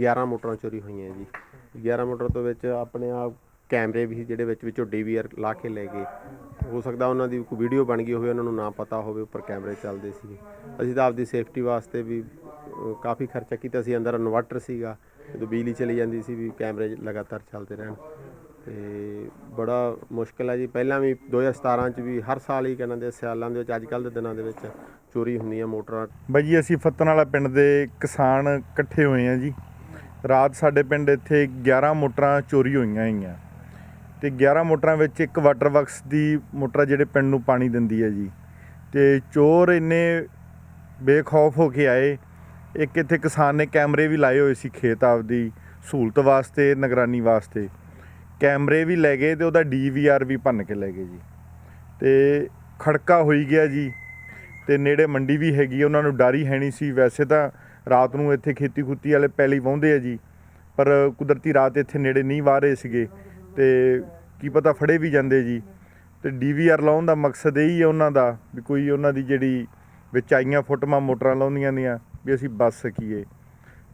11 ਮੋਟਰਾਂ ਚੋਰੀ ਹੋਈਆਂ ਜੀ। 11 ਮੋਟਰ ਤੋਂ ਵਿੱਚ ਆਪਣੇ ਆਪ ਕੈਮਰੇ ਵੀ ਜਿਹੜੇ ਵਿੱਚ, ਵਿੱਚੋਂ ਡੀਵੀਆਰ ਲਾ ਕੇ ਲੈ ਗਏ। ਹੋ ਸਕਦਾ ਉਹਨਾਂ ਦੀ ਕੋਈ ਵੀਡੀਓ ਬਣ ਗਈ ਹੋਵੇ, ਉਹਨਾਂ ਨੂੰ ਨਾ ਪਤਾ ਹੋਵੇ, ਉੱਪਰ ਕੈਮਰੇ ਚੱਲਦੇ ਸੀ। ਅਸੀਂ ਤਾਂ ਆਪਦੀ ਸੇਫਟੀ ਵਾਸਤੇ ਵੀ ਕਾਫੀ ਖਰਚਾ ਕੀਤਾ ਸੀ। ਅੰਦਰ ਇਨਵਰਟਰ ਸੀਗਾ, ਜਦੋਂ ਬਿਜਲੀ ਚਲੀ ਜਾਂਦੀ ਸੀ ਵੀ ਕੈਮਰੇ ਲਗਾਤਾਰ ਚੱਲਦੇ ਰਹਿਣ। ਤੇ ਬੜਾ ਮੁਸ਼ਕਲ ਹੈ ਜੀ। ਪਹਿਲਾਂ ਵੀ 2017 ਚ ਵੀ ਹਰ ਸਾਲ ਹੀ ਕਹਿੰਦੇ ਦੇ ਸਿਆਲਾਂ ਦੇ ਵਿੱਚ ਅੱਜ ਕੱਲ੍ਹ ਦੇ ਦਿਨਾਂ ਦੇ ਵਿੱਚ ਚੋਰੀ ਹੁੰਦੀਆਂ ਮੋਟਰਾਂ। ਬਾਈ ਜੀ, ਅਸੀਂ ਫੱਤਣ ਵਾਲਾ ਪਿੰਡ ਦੇ ਕਿਸਾਨ ਇਕੱਠੇ ਹੋਏ ਆ ਜੀ। ਰਾਤ ਸਾਡੇ ਪਿੰਡ ਇੱਥੇ 11 ਮੋਟਰਾਂ ਚੋਰੀ ਹੋਈਆਂ ਹੈਗੀਆਂ। ਤੇ 11 ਮੋਟਰਾਂ ਵਿੱਚ ਇੱਕ ਵਾਟਰ ਵਰਕਸ ਦੀ ਮੋਟਰ ਆ ਜਿਹੜੇ ਪਿੰਡ ਨੂੰ ਪਾਣੀ ਦਿੰਦੀ ਹੈ ਜੀ। ਤੇ ਚੋਰ ਇੰਨੇ ਬੇਖੌਫ ਹੋ ਕੇ ਆਏ। ਇੱਕ ਇੱਥੇ ਕਿਸਾਨ ਨੇ ਕੈਮਰੇ ਵੀ ਲਾਏ ਹੋਏ ਸੀ ਖੇਤ ਆਪਦੀ ਸਹੂਲਤ ਵਾਸਤੇ, ਨਿਗਰਾਨੀ ਵਾਸਤੇ। ਕੈਮਰੇ ਵੀ ਲੈ ਗਏ ਤੇ ਉਹਦਾ ਡੀਵੀਆਰ ਵੀ ਭੰਨ ਕੇ ਲੈ ਗਏ ਜੀ। ਤੇ ਖੜਕਾ ਹੋਈ ਗਿਆ ਜੀ। ਤੇ ਨੇੜੇ ਮੰਡੀ ਵੀ ਹੈਗੀ ਉਹਨਾਂ ਨੂੰ ਡਰ ਹੀ ਹੈ ਨਹੀਂ ਸੀ। ਵੈਸੇ ਤਾਂ ਰਾਤ ਨੂੰ ਇੱਥੇ ਖੇਤੀ ਖੁੱਤੀ ਵਾਲੇ ਪੈਲੀ ਵਾਹੁੰਦੇ ਆ ਜੀ। ਪਰ ਕੁਦਰਤੀ ਰਾਤ ਇੱਥੇ ਨੇੜੇ ਨਹੀਂ ਵਾਹ ਰਹੇ ਸੀਗੇ। ਤੇ ਕੀ ਪਤਾ ਫੜੇ ਵੀ ਜਾਂਦੇ ਜੀ। ਤੇ ਡੀਵੀਆਰ ਲਾਉਣ ਦਾ ਮਕਸਦ ਇਹੀ ਹੈ ਉਹਨਾਂ ਦਾ ਵੀ ਕੋਈ ਉਹਨਾਂ ਦੀ ਜਿਹੜੀ ਵਿੱਚ ਆਈਆਂ ਫੋਟੋਆਂ ਮੋਟਰਾਂ ਲਾਉਂਦੀਆਂ ਦੀਆਂ ਵੀ ਅਸੀਂ ਬਚ ਸਕੀਏ।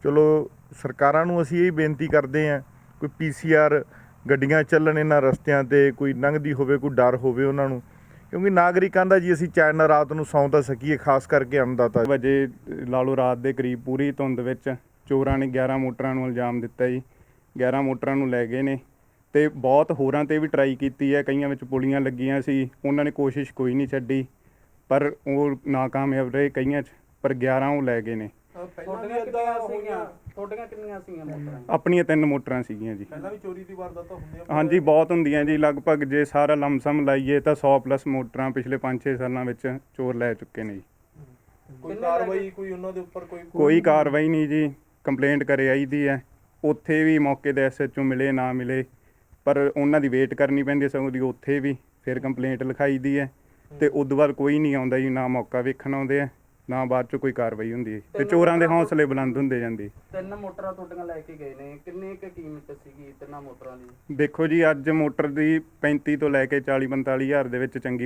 ਚਲੋ ਸਰਕਾਰਾਂ ਨੂੰ ਅਸੀਂ ਇਹ ਬੇਨਤੀ ਕਰਦੇ ਹਾਂ, ਕੋਈ ਪੀਸੀਆਰ ਗੱਡੀਆਂ ਚੱਲਣ ਇਹਨਾਂ ਰਸਤਿਆਂ ਤੇ, ਕੋਈ ਲੰਘਦੀ ਹੋਵੇ, ਕੋਈ ਡਰ ਹੋਵੇ ਉਹਨਾਂ ਨੂੰ ਕਿਉਂਕਿ ਨਾਗਰਿਕਾਂ ਦਾ ਜੀ ਅਸੀਂ ਚੈਨ ਨਾਲ ਰਾਤ ਨੂੰ ਸੌਂ ਤਾਂ ਸਕੀਏ, ਖਾਸ ਕਰਕੇ ਅੰਮ੍ਰਿਤਾ ਵਜੇ ਲਾ ਲਓ ਰਾਤ ਦੇ ਕਰੀਬ ਪੂਰੀ ਧੁੰਦ ਵਿੱਚ ਚੋਰਾਂ ਨੇ 11 ਮੋਟਰਾਂ ਨੂੰ ਇਲਜ਼ਾਮ ਦਿੱਤਾ ਜੀ। 11 ਮੋਟਰਾਂ ਨੂੰ ਲੈ ਗਏ ਨੇ ਤੇ ਬਹੁਤ ਹੋਰਾਂ ਤੇ ਵੀ ਟਰਾਈ ਕੀਤੀ ਹੈ, ਕਈਆਂ ਵਿੱਚ ਪੁਲੀਆਂ ਲੱਗੀਆਂ ਸੀ, ਉਹਨਾਂ ਨੇ ਕੋਸ਼ਿਸ਼ ਕੋਈ ਨਹੀਂ ਛੱਡੀ, ਪਰ ਉਹ ਨਾਕਾਮਯਾਬ ਰਹੇ ਕਈਆਂ 'ਚ, ਪਰ 11 ਉਹ ਲੈ ਗਏ ਨੇ। ਤੁਹਾਡੀਆਂ ਕਿੰਨੀਆਂ ਸੀਗੀਆਂ? ਤੁਹਾਡੀਆਂ ਕਿੰਨੀਆਂ ਸੀਗੀਆਂ ਮੋਟਰਾਂ? ਆਪਣੀਆਂ ਤਿੰਨ ਮੋਟਰਾਂ ਸੀਗੀਆਂ ਜੀ। ਪਹਿਲਾਂ ਵੀ ਚੋਰੀ ਦੀ ਵਾਰਦਾਤਾਂ ਹੁੰਦੀਆਂ ਹਾਂਜੀ ਬਹੁਤ ਹੁੰਦੀਆਂ ਜੀ। ਲਗਭਗ ਜੇ ਸਾਰਾ ਲਮਸਮ ਲਾਈਏ ਤਾਂ 100 ਪਲੱਸ ਮੋਟਰਾਂ ਪਿਛਲੇ 5-6 ਸਾਲਾਂ ਵਿੱਚ ਚੋਰ ਲੈ ਚੁੱਕੇ ਨੇ ਜੀ। ਕੋਈ ਕਾਰਵਾਈ ਕੋਈ ਉਹਨਾਂ ਦੇ ਉੱਪਰ ਕੋਈ ਕੋਈ ਕਾਰਵਾਈ ਨਹੀਂ ਜੀ। ਕੰਪਲੇਂਟ ਕਰੇ ਆਈ ਦੀ ਹੈ। ਉੱਥੇ ਵੀ ਮੌਕੇ ਦੇ ਐਸਐਚਓ ਮਿਲੇ ਨਾ ਮਿਲੇ। ਪਰ ਉਹਨਾਂ ਦੀ ਵੇਟ ਕਰਨੀ ਪੈਂਦੀ ਸਗੋਂ ਦੀ ਉੱਥੇ ਵੀ। ਫਿਰ ਕੰਪਲੇਂਟ ਲਿਖਾਈ ਦੀ ਹੈ। ਤੇ ਉਦੋਂ ਬਾਅਦ ਕੋਈ ਨਹੀਂ ਆਉਂਦਾ ਜੀ ਨਾ ਮੌਕਾ ਵੇਖਣ ਆਉਂਦੇ ਆ। ਨਾ ਬਾਅਦ ਚ ਕੋਈ ਕਾਰਵਾਈ ਹੁੰਦੀ। ਤੇ ਚੋਰਾਂ ਦੇ ਹੌਸਲੇ ਬੁਲੰਦ ਹੁੰਦੇ ਜਾਂਦੇ। ਤਿੰਨ ਮੋਟਰਾਂ ਤੁਹਾਡੀਆਂ ਲੈ ਕੇ ਗਏ ਨੇ। ਕਿੰਨੀ ਕੁ ਕੀਮਤ ਸੀਗੀ ਤਿੰਨਾਂ ਮੋਟਰਾਂ ਦੀ? ਦੇਖੋ ਜੀ ਅੱਜ ਮੋਟਰ ਦੀ 35 ਤੋਂ ਲੈ ਕੇ 40 45 ਹਜ਼ਾਰ ਦੇ ਵਿੱਚ ਚੰਗੀ